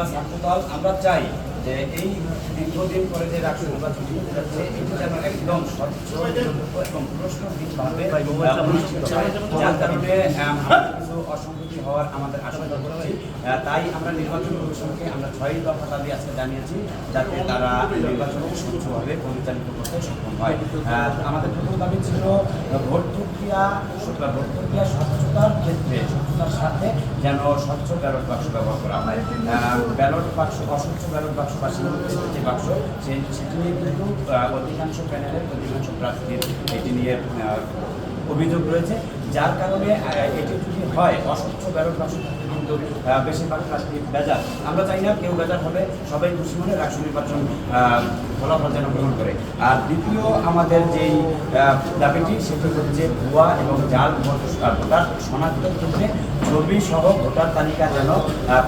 আমরা ছাত্রদল আমরা চাই যে এই দীর্ঘদিন পরে যে হতে যাচ্ছে এটি যেন একদম স্বচ্ছ এবং হয়। যার কারণে কিছু অসঙ্গতি হওয়ার আমাদের আহ, তাই আমরা নির্বাচন কমিশনকে আমরা ছয় দফা দাবি আজকে জানিয়েছি যাতে তারা নির্বাচনকে স্বচ্ছভাবে পরিচালিত করতে সক্ষম হয়। আমাদের প্রথম দাবি ছিল ভোট প্রক্রিয়া ভোট প্রক্রিয়া স্বচ্ছতার ক্ষেত্রে, স্বচ্ছতার সাথে যেন স্বচ্ছ ব্যালট বাক্স ব্যবহার করা হয়। ব্যালট বাক্স, অস্বচ্ছ ব্যালট বাক্স বা যে বাক্স সেটি নিয়ে কিন্তু অধিকাংশ প্যানেলের অধিকাংশ প্রার্থীর এটি নিয়ে অভিযোগ রয়েছে। যার কারণে এটি যদি হয়, অস্বচ্ছ ব্যালট বাক্স কিন্তু বেশিরভাগ প্রার্থী বেজার। আমরা চাই না কেউ বেজার হবে সবাই খুশি মনে রাষ্ট্র নির্বাচন ফলাফল যেন গ্রহণ করে। আর দ্বিতীয় আমাদের যেই দাবিটি সেটি হচ্ছে ভুয়া এবং জাল ভোট আহ, ভোটার শনাক্ত ক্ষেত্রে ছবি সহ ভোটার তালিকা যেন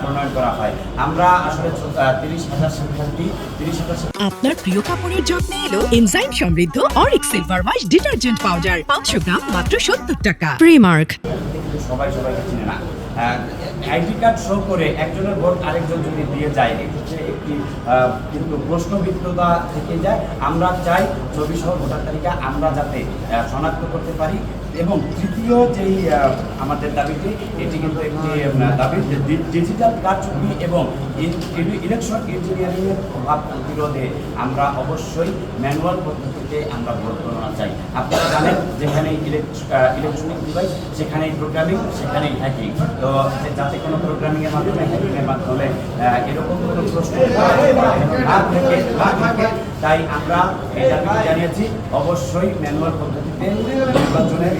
প্রণয়ন করা হয়। আমরা আসলে তিরিশ হাজার শিক্ষার্থী তিরিশ হাজার আপনার প্রিয় কাপড়ের যত্নে এলো এনজাইম সমৃদ্ধ Auric silver wash detergent powder পাঁচশো গ্রাম মাত্র সত্তর টাকা। প্রিমার্ক সবাই সবাইকে চিনে না। আইডি কার্ড শো করে একজনের ভোট আরেকজন যদি দিয়ে যায় এক্ষেত্রে একটি কিন্তু প্রশ্নবিদ্ধতা থেকে যায়। আমরা চাই ছবি সহ ভোটার তালিকা আমরা যাতে শনাক্ত করতে পারি। এবং তৃতীয় যেই আমাদের দাবিটি এটি কিন্তু একটি দাবি যে ডিজিটাল কারচুপি এবং ইলেকশন ইঞ্জিনিয়ারিংয়ের প্রভাব প্রতিরোধে আমরা অবশ্যই ম্যানুয়াল পদ্ধতিতে আমরা ভোট গণনা চাই। আপনারা জানেন যেখানে ইলেকট্রনিক ডিভাইস, সেখানেই প্রোগ্রামিং, সেখানেই হ্যাকিং। তো যাতে কোনো প্রোগ্রামিংয়ের মাধ্যমে হ্যাকিংয়ের মাধ্যমে এরকম কোনো প্রশ্ন না থাকে না থাকে তাই আমরা জানিয়েছি, অবশ্যই ম্যানুয়াল পদ্ধতিতে নির্বাচনের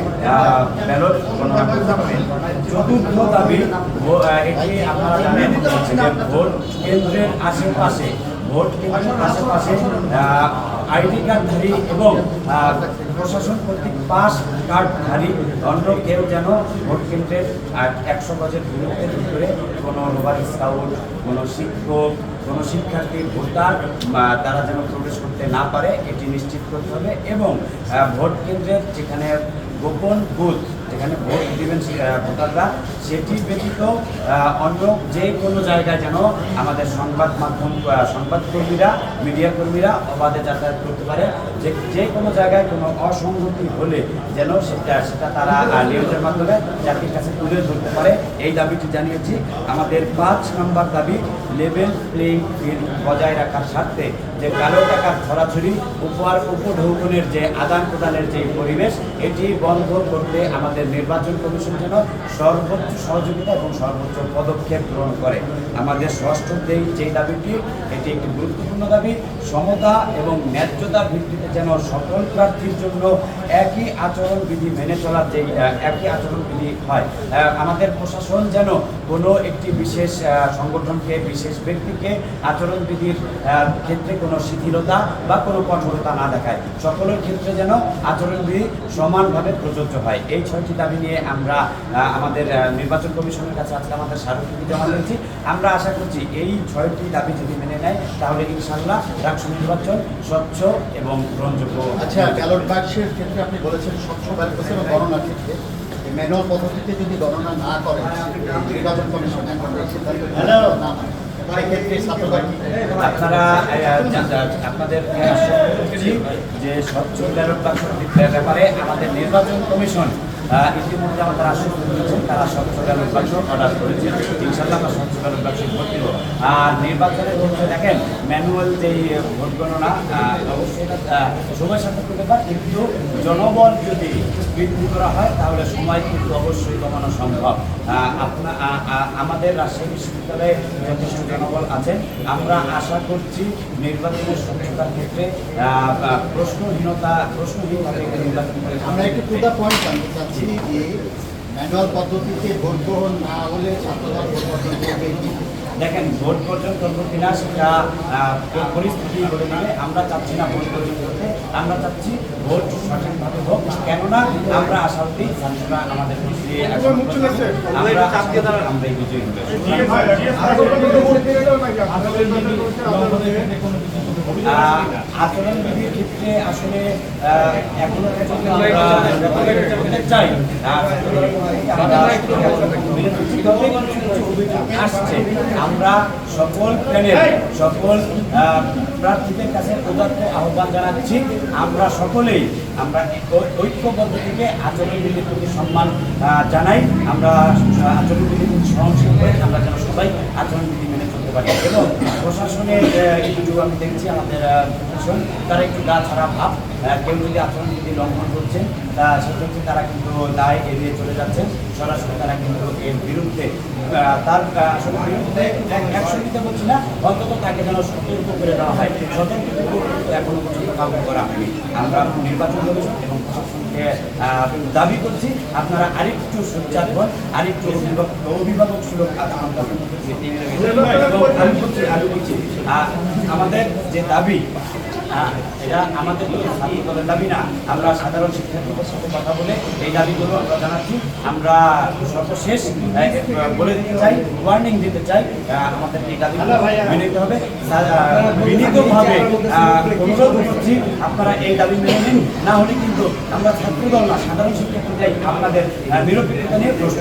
ব্যালট গণনা করতে হবে। চতুর্থ দাবি এটি আপনারা জানেন ভোট কেন্দ্রের আশেপাশে, ভোট কেন্দ্রের আশেপাশে আইডি কার্ডধারী এবং প্রশাসন কর্তৃক পাস কার্ডধারী অন্য কেউ যেন ভোট কেন্দ্রের একশো গজের দূরত্বের ভিতরে কোনো রোবার স্কাউট, কোনো শিক্ষক কোনো শিক্ষার্থী ভোটার বা তারা যেন প্রবেশ করতে না পারে, এটি নিশ্চিত করতে হবে এবং ভোট কেন্দ্রের যেখানে গোপন বুথ, যেখানে ভোট দেবেন ভোটাররা সেটি ব্যতীত অন্য যে কোনো জায়গায় যেন আমাদের সংবাদ মাধ্যম সংবাদকর্মীরা মিডিয়া কর্মীরা অবাধে যাতায়াত করতে পারে। যে যে কোনো জায়গায় কোনো অসঙ্গতি হলে যেন সেটা সেটা তারা নিউজের মাধ্যমে জাতির কাছে তুলে ধরতে পারে। এই দাবিটি জানিয়েছি। আমাদের পাঁচ নম্বর দাবি লেভেল প্লেইং ফিল্ড বজায় রাখার স্বার্থে যে কালো টাকার ছড়াছড়ি উপহার উপঢৌকনের যে আদান প্রদানের যে পরিবেশ, এটি বন্ধ করতে আমাদের নির্বাচন কমিশন যেন সর্বোচ্চ সহযোগিতা এবং সর্বোচ্চ পদক্ষেপ গ্রহণ করে। আমাদের ষষ্ঠ যেই যে দাবিটি এটি একটি গুরুত্বপূর্ণ দাবি। সমতা এবং ন্যায্যতার ভিত্তিতে যেন সকল প্রার্থীর জন্য একই আচরণবিধি মেনে চলার যে একই আচরণবিধি হয়। আমাদের প্রশাসন যেন কোনো একটি বিশেষ সংগঠনকে বিশেষ ব্যক্তিকে আচরণবিধির ক্ষেত্রে কোনো শিথিলতা বা কোনো কঠোরতা না দেখায়। সকলের ক্ষেত্রে যেন আচরণবিধি সমানভাবে প্রযোজ্য হয়। এই ছয়টি দাবি নিয়ে আমরা আমাদের আহ, নির্বাচন কমিশনের কাছে আজকে আমাদের স্মারকলিপি জমা দিয়েছি। আমরা আশা করছি এই ছয়টি দাবি যদি মেনে নেয় তাহলে ইনশাল্লাহ রাষ্ট্র নির্বাচন স্বচ্ছ এবং গ্রহণযোগ্য। আচ্ছা ব্যালট বাক্সের ক্ষেত্রে আপনি বলেছেন স্বচ্ছ ব্যালট বাক্সের গণনার ক্ষেত্রে ম্যানুয়াল পদ্ধতিতে যদি গণনা না করে নির্বাচন কমিশন এখন সিদ্ধান্ত না মানে? আপনারা আপনাদের যে স্বচ্ছ ব্যালট বাক্সের ব্যাপারে আমাদের নির্বাচন কমিশন ইতিমধ্যে আমাদের আশ্বস্ত করেছেন তারা ব্যালট বাক্স অর্ডার করেছেন ইনশাল্লাহ আমরা ব্যালট বাক্স ভোট দিব। আর নির্বাচনের ক্ষেত্রে দেখেন, ম্যানুয়াল যেই ভোট গণনা অবশ্যই এটা সময় সাপেক্ষ ব্যাপার, কিন্তু জনবল যদি বৃদ্ধি করা হয়, তাহলে সময় কিন্তু অবশ্যই কমানো সম্ভব। আপনার আমাদের রাজশাহী বিশ্ববিদ্যালয়ে যথেষ্ট জনবল আছে আমরা আশা করছি নির্বাচনের স্বচ্ছতার ক্ষেত্রে প্রশ্নহীনতা প্রশ্নহীনভাবে নির্বাচন করে আমরা একটু পয়েন্ট জানতে দিয়ে ম্যানুয়াল পদ্ধতিতে ভোট গ্রহণ না হলে ছাত্রদল ভোট গ্রহণ করবে দেখেন, ভোট বর্জন করব কিনা সেটা পরিস্থিতি বলে আমরা চাচ্ছি না ভোট পর্যন্ত করতে। আমরা চাচ্ছি ভোট সঠিকভাবে হোক কেননা আমরা আশাবাদী ছাত্ররা আমাদের ভোট দিয়ে আমরা আশাবাদী আমরা এই বিজয়ী আচরণবিধির ক্ষেত্রে আসলে আহ, এখনও চাই আসছে আমরা সকল প্যানেল সকল আহ, প্রার্থীদের কাছে উদাত্ত আহ্বান জানাচ্ছি। আমরা সকলেই আমরা ঐক্যবদ্ধ থেকে আচরণবিধির প্রতি সম্মান জানাই। আমরা আচরণ আচরণবিধির প্রতি সহনশীল হয়ে আমরা যেন সবাই আচরণবিধি মেনে চলতে পারি এবং প্রশাসনের একটু আমি দেখছি, আমাদের প্রশাসন, তারা একটু গা ছাড়া ভাব। কেউ যদি আচরণবিধি লঙ্ঘন করছেন, তা সেক্ষেত্রে তারা কিন্তু দায় এড়িয়ে চলে যাচ্ছেন। সরাসরি তারা কিন্তু এর বিরুদ্ধে তার বিরুদ্ধে বলছি না, অন্তত তাকে যেন সতর্ক করে দেওয়া হয়। সতর্ক এখনও পর্যন্ত কাউকে করা হয়নি। আমরা নির্বাচন কমিশন এবং প্রশাসনকে দাবি করছি। আপনারা আরেকটু সোচ্চার হন, আরেকটু অভিভাবক অভিভাবক সুলভ আচরণ আমি বলছি আমি বলছি আমাদের যে দাবি এটা আমাদের কোনো ছাত্র দলের দাবি না আমরা সাধারণ শিক্ষার্থীদের সাথে কথা বলে এই দাবিগুলো আমরা জানাচ্ছি আমরা সর্বশেষ বলে দিতে চাই ওয়ার্নিং দিতে চাই আমাদের এই দাবিগুলো মেনে নিতে হবে বিনীতভাবে অনুরোধ করছি আপনারা এই দাবি মেনে নিন না হলে কিন্তু আমরা ছাত্র দল না সাধারণ শিক্ষার্থীরাই আপনাদের নিরপেক্ষতা নিয়ে প্রশ্ন